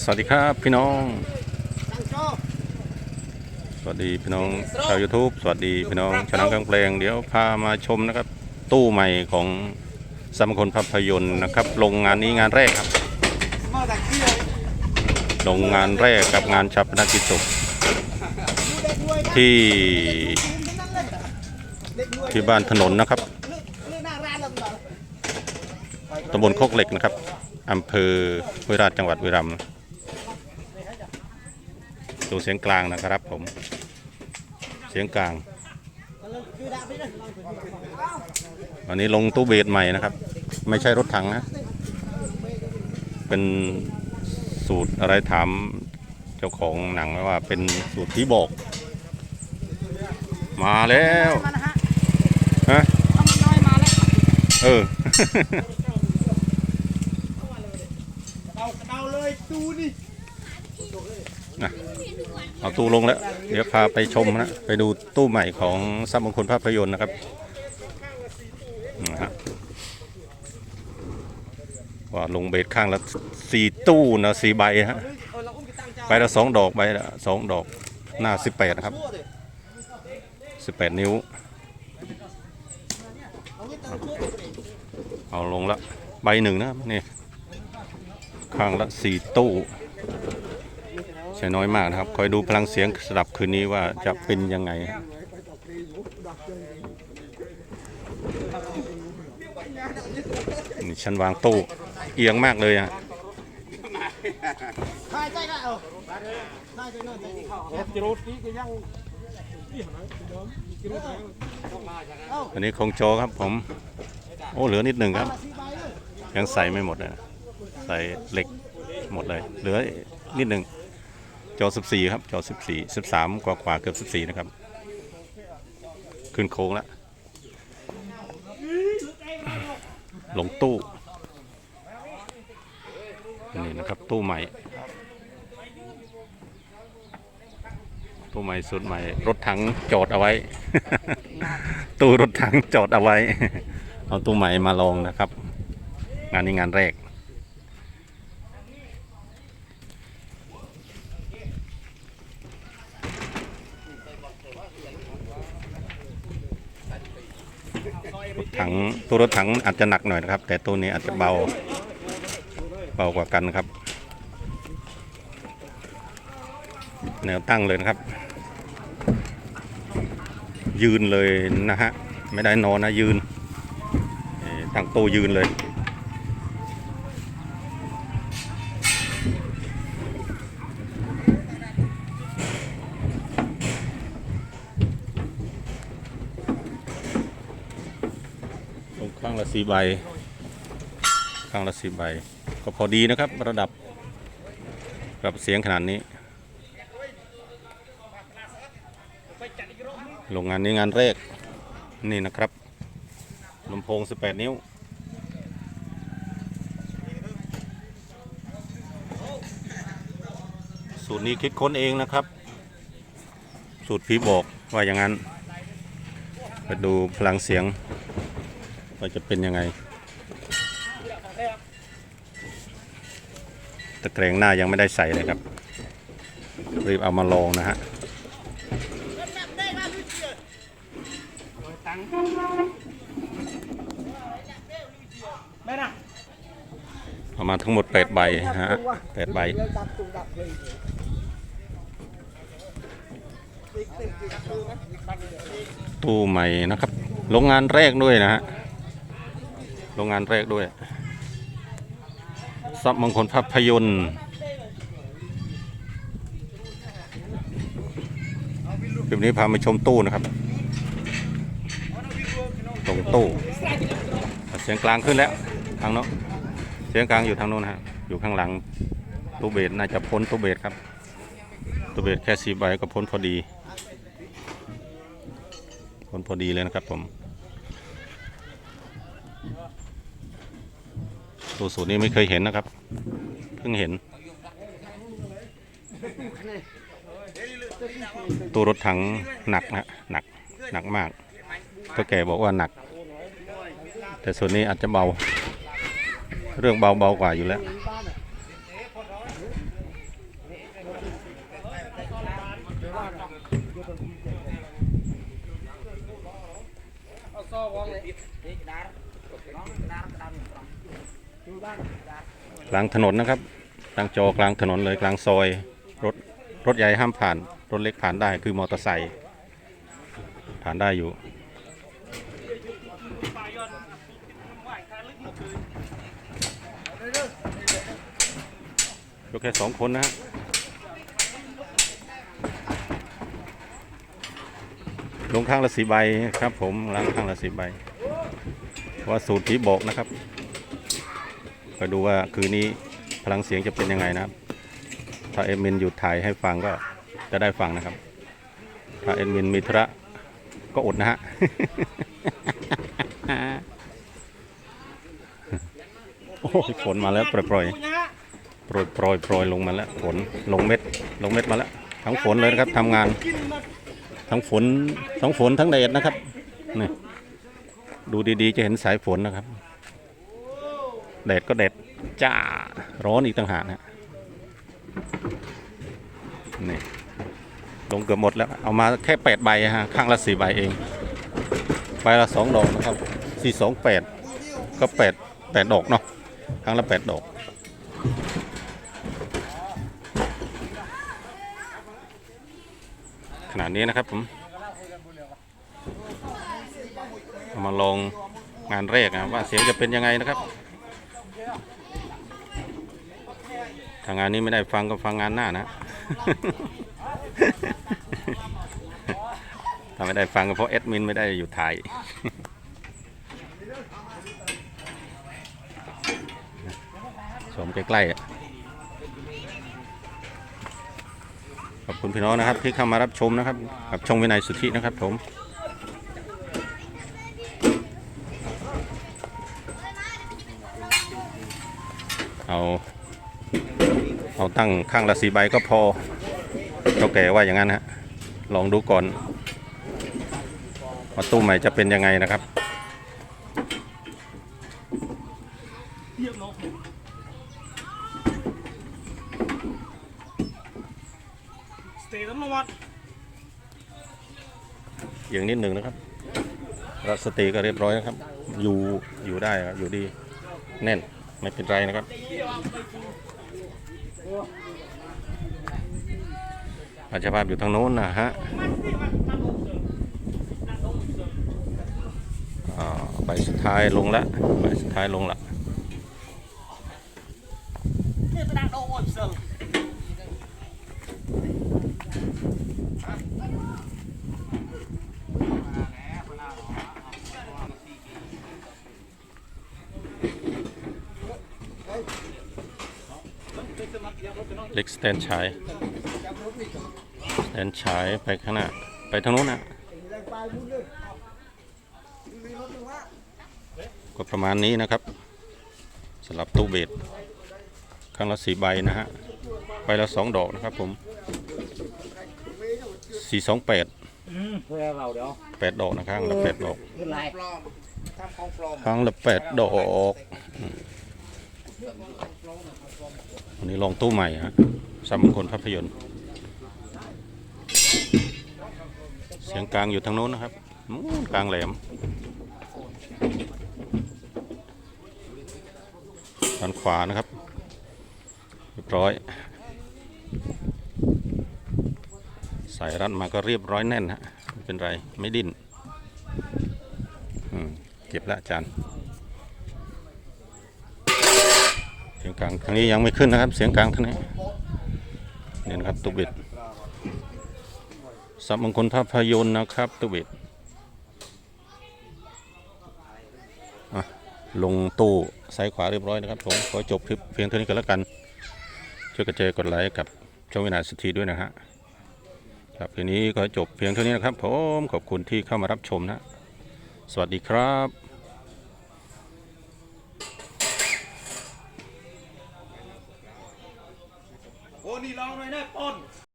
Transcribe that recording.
สวัสดีครับพี่น้อง สวัสดีพี่น้องชาว YouTube สวัสดีพี่น้องชาวนังกลางเพลงเดี๋ยวพามาชมนะครับ ตู้ใหม่ของสมคมภาพยนตร์นะครับ ลงงานนี้งานแรกครับ ลงงานแรกกับงานชัปนกิจศพที่ที่บ้านถนนนะครับตำบลโคกเหล็กนะครับอำเภอห้วราชจังหวัดบุรีรัมย์ ดูเสียงกลางนะครับผม เสียงกลางวันนี้ลงตู้เบสใหม่นะครับ ไม่ใช่รถถังนะ เป็นสูตรอะไรถามเจ้าของหนังว่าเป็นสูตรที่บอก มาแล้วฮะเออเอาเอาเลยดูนี่ ดิเอาตู้ลงแล้ว เดี๋ยวพาไปชมนะ ไปดูตู้ใหม่ของสัมมงคลภาพยนตร์นะครับนะฮะว่าลงเบสข้างละสี่ตู้นะสี่ใบฮะไปตั้งเจ้าใบละสองดอกใบละสองดอกหน้าสิบแปดนะครับสิบแปดนิ้ว เอาลงละใบหนึ่งนะนี่ข้างละสี่ตู้ ใช้น้อยมากนะครับ คอยดูพลังเสียงสลับคืนนี้ว่าจะเป็นยังไงนี่ฉันวางตู้เอียงมากเลยอะใช่ใช่ก็เอาได้ใจน้อยใจที่เข้าครับจิโรสกี้ก็ยังอันนี้คงโจครับผม โอ้เหลือนิดหนึ่งครับ ยังใส่ไม่หมดเลย ใส่เหล็กหมดเลย เหลือนิดหนึ่ง จอ 14 ครับ จอ 14 13 กว่ากว่าเกือบ 14 นะครับ ขึ้นโค้งแล้ว ลงตู้ นี่นะครับ ตู้ใหม่ ตู้ใหม่สุดใหม่ รถถังจอดเอาไว้ ตู้รถถังจอดเอาไว้ เอาตู้ใหม่มาลองนะครับ งานนี้งานแรก ถังตัวรถถังอาจจะหนักหน่อยนะครับ แต่ตัวนี้อาจจะเบาเบากว่ากันนะครับ แนวตั้งเลยนะครับ ยืนเลยนะฮะไม่ได้นอนนะยืนตั้งโตยืนเลยางละสี่ใบ ข้างละสี่ใบ ก็พอดีนะครับ ระดับกับเสียงขนาดนี้โรงงานนี้งานแรก นี่นะครับลำโพง 18 นิ้วสูตรนี้คิดค้นเองนะครับ สูตรผีบอกว่าอย่างนั้น ไปดูพลังเสียง ว่าจะเป็นยังไง ตะแกรงหน้ายังไม่ได้ใส่เลยครับ รีบเอามาลองนะฮะเอามาทั้งหมด8ใบฮะ8ใบเดี๋ยวดับตู้ใหม่นะครับ โรงงานแรกด้วยนะฮะ โรงงานแรกด้วยซับมงคลภาพยนตร์คลิปนี้พามาชมตู้นะครับ ตรงตู้ เสียงกลางขึ้นแล้ว ทางโน้นเสียงกลางอยู่ทางโน้นฮะอยู่ข้างหลังตู้เบสน่าจะพ้นตู้เบสครับตู้เบสแค่สีใบก็พ้นพอดี พ้นพอดีเลยนะครับผม ตัวสูตรนี้ไม่เคยเห็นนะครับ เพิ่งเห็น ตัวรถถังหนักนะหนักหนักมากเท่าแก่บอกว่าหนัก แต่ส่วนนี้อาจจะเบา เรื่องเบาเบากว่าอยู่แล้ว บ้านอะ กลางถนนนะครับตั้งจอกลางถนนเลยกลางซอยรถรถใหญ่ห้ามผ่านรถเล็กผ่านได้คือมอเตอร์ไซค์ผ่านได้อยู่ยกแค่สองคนนะฮะลงข้างละสีใบครับผมล้างข้างละสีใบว่าสูตรที่บอกนะครับ ก็ดูว่าคืนนี้พลังเสียงจะเป็นยังไงนะครับ ถ้าเอ็ดมินหยุดถ่ายให้ฟังก็จะได้ฟังนะครับ ถ้าเอ็ดมินมีธุระก็อดนะฮะโอ้ยฝนมาแล้วปล่อยๆโปรยโปรยโปรยลงมาแล้วฝนลงเม็ดลงเม็ดมาแล้วทั้งฝนเลยนะครับทำงาน ทั้งฝนทั้งฝนทั้งแดดนะครับนี่ดูดีๆจะเห็นสายฝนนะครับ แดดก็แดดจ้าร้อนอีกต่างหากนะนี่ลงเกือบหมดแล้ว เอามาแค่แปดใบฮะข้างละสี่ใบเอง ใบละสองดอกนะครับสี่สองแปดก็แปดแปดดอกเนาะครั้งละแปดดอกขนาดนี้นะครับผมเอามาลองงานแรกนะว่าเสียงจะเป็นยังไงนะครับ ถ้างงานนี้ไม่ได้ฟังก็ฟังงานหน้านะ ถ้าไม่ได้ฟังก็เพราะแอดมินไม่ได้อยู่ถ่ายชมใกล้ๆขอบคุณพี่น้องนะครับที่เข้ามารับชมนะครับกับช่องวินัยสุทธินะครับผมเอา ตั้งข้างละสีใบก็พอเจ้าแก่ว่าอย่างนั้นฮะลองดูก่อนว่าตู้ใหม่จะเป็นยังไงนะครับเทียบนกสเตย์ตำรวจอย่างนิดหนึ่งนะครับรัสตีก็เรียบร้อยนะครับ อยู่อยู่ได้ครับอยู่ดีแน่นไม่เป็นไรนะครับ อาจจะภาพอยู่ทางโน้นนะฮะอ่าใบสุดท้ายลงละใบสุดท้ายลงละ เล็กสแตนฉายสแตนฉายไปข้างหน้า ไปทางโน้นนะก็ประมาณนี้นะครับสำหรับตู้เบสข้างละสีใบนะฮะใบละสองดอกนะครับผมสี่สองแปดแปดดอกนะข้างละแปดดอกขึ้นไรปลอมทำของลอมครั้งละแปดดอก วันนี้ลองตู้ใหม่ฮะสามมงคลภาพยนตร์ เสียงกลางอยู่ทางโน้นนะครับกลางแหลมด้านขวานะครับเรียบร้อยใส่รัดมาก็เรียบร้อยแน่นฮะไม่เป็นไร ไม่ดิ้นเก็บละอาจารย์ เสียงกลางทางนี้ยังไม่ขึ้นนะครับ เสียงกลางทางนี้เนี่ยนะครับตุบิดสับมงคลภาพยนตร์นะครับตุบิดลงตู้ซ้ายขวาเรียบร้อยนะครับผมขอจบคลิปเพียงเท่านี้ก็แล้วกัน ช่วยกระจายกดไลค์กับช่องวินาสถีด้วยนะฮะครับคืนนี้ก็จบเพียงเท่านี้นะครับผมขอบคุณที่เข้ามารับชมนะ สวัสดีครับ นี่ลองหน่อยแน่ปน